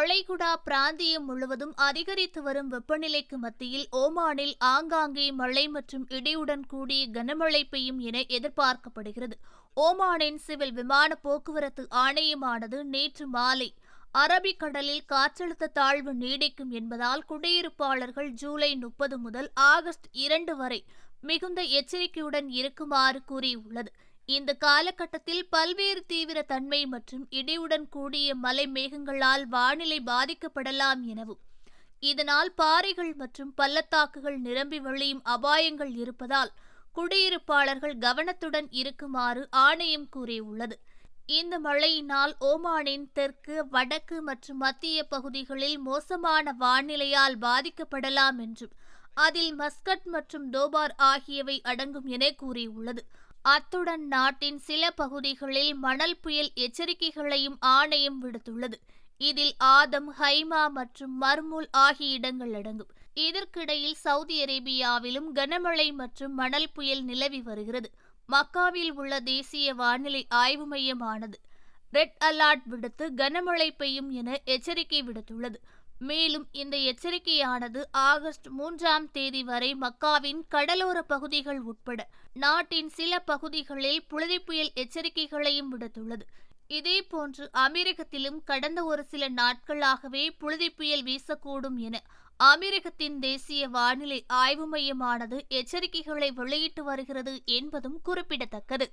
வளைகுடா பிராந்தியம் முழுவதும் அதிகரித்து வரும் வெப்பநிலைக்கு மத்தியில் ஓமானில் ஆங்காங்கே மழை மற்றும் இடியுடன் கூடிய கனமழை பெய்யும் என எதிர்பார்க்கப்படுகிறது. ஓமானின் சிவில் விமான போக்குவரத்து ஆணையமானது நேற்று மாலை அரபிக்கடலில் காற்றழுத்த தாழ்வு நீடிக்கும் என்பதால் குடியிருப்பாளர்கள் ஜூலை முப்பது முதல் ஆகஸ்ட் இரண்டு வரை மிகுந்த எச்சரிக்கையுடன் இருக்குமாறு கூறியுள்ளது. இந்த காலகட்டத்தில் பல்வேறு தீவிர தன்மை மற்றும் இடியுடன் கூடிய மலை மேகங்களால் வானிலை பாதிக்கப்படலாம் எனவும் இதனால் பாறைகள் மற்றும் பள்ளத்தாக்குகள் நிரம்பி வழியும் அபாயங்கள் இருப்பதால் குடியிருப்பாளர்கள் கவனத்துடன் இருக்குமாறு ஆணையம் கூறியுள்ளது. இந்த மழையினால் ஓமானின் தெற்கு வடக்கு மற்றும் மத்திய பகுதிகளில் மோசமான வானிலையால் பாதிக்கப்படலாம் என்றும் அதில் மஸ்கட் மற்றும் தோபார் ஆகியவை அடங்கும் என கூறியுள்ளது. அத்துடன் நாட்டின் சில பகுதிகளில் மணல் புயல் எச்சரிக்கைகளையும் ஆணையம் விடுத்துள்ளது. இதில் ஆதம் ஹைமா மற்றும் மர்முல் ஆகிய இடங்கள் அடங்கும். இதற்கிடையில் சவுதி அரேபியாவிலும் கனமழை மற்றும் மணல் புயல் நிலவி வருகிறது. மக்காவில் உள்ள தேசிய வானிலை ஆய்வு மையமானது. ரெட் அலர்ட் விடுத்து கனமழை பெய்யும் என எச்சரிக்கை விடுத்துள்ளது. மேலும் இந்த எச்சரிக்கையானது ஆகஸ்ட் மூன்றாம் தேதி வரை மக்காவின் கடலோர பகுதிகள் உட்பட நாட்டின் சில பகுதிகளில் புழுதி புயல் எச்சரிக்கைகளையும் விடுத்துள்ளது. இதேபோன்று அமெரிக்கத்திலும் கடந்த ஒரு சில நாட்களாகவே புழுதி புயல் வீசக்கூடும் என அமெரிக்கத்தின் தேசிய வானிலை ஆய்வு மையமானது எச்சரிக்கைகளை வெளியிட்டு வருகிறது என்பதும் குறிப்பிடத்தக்கது.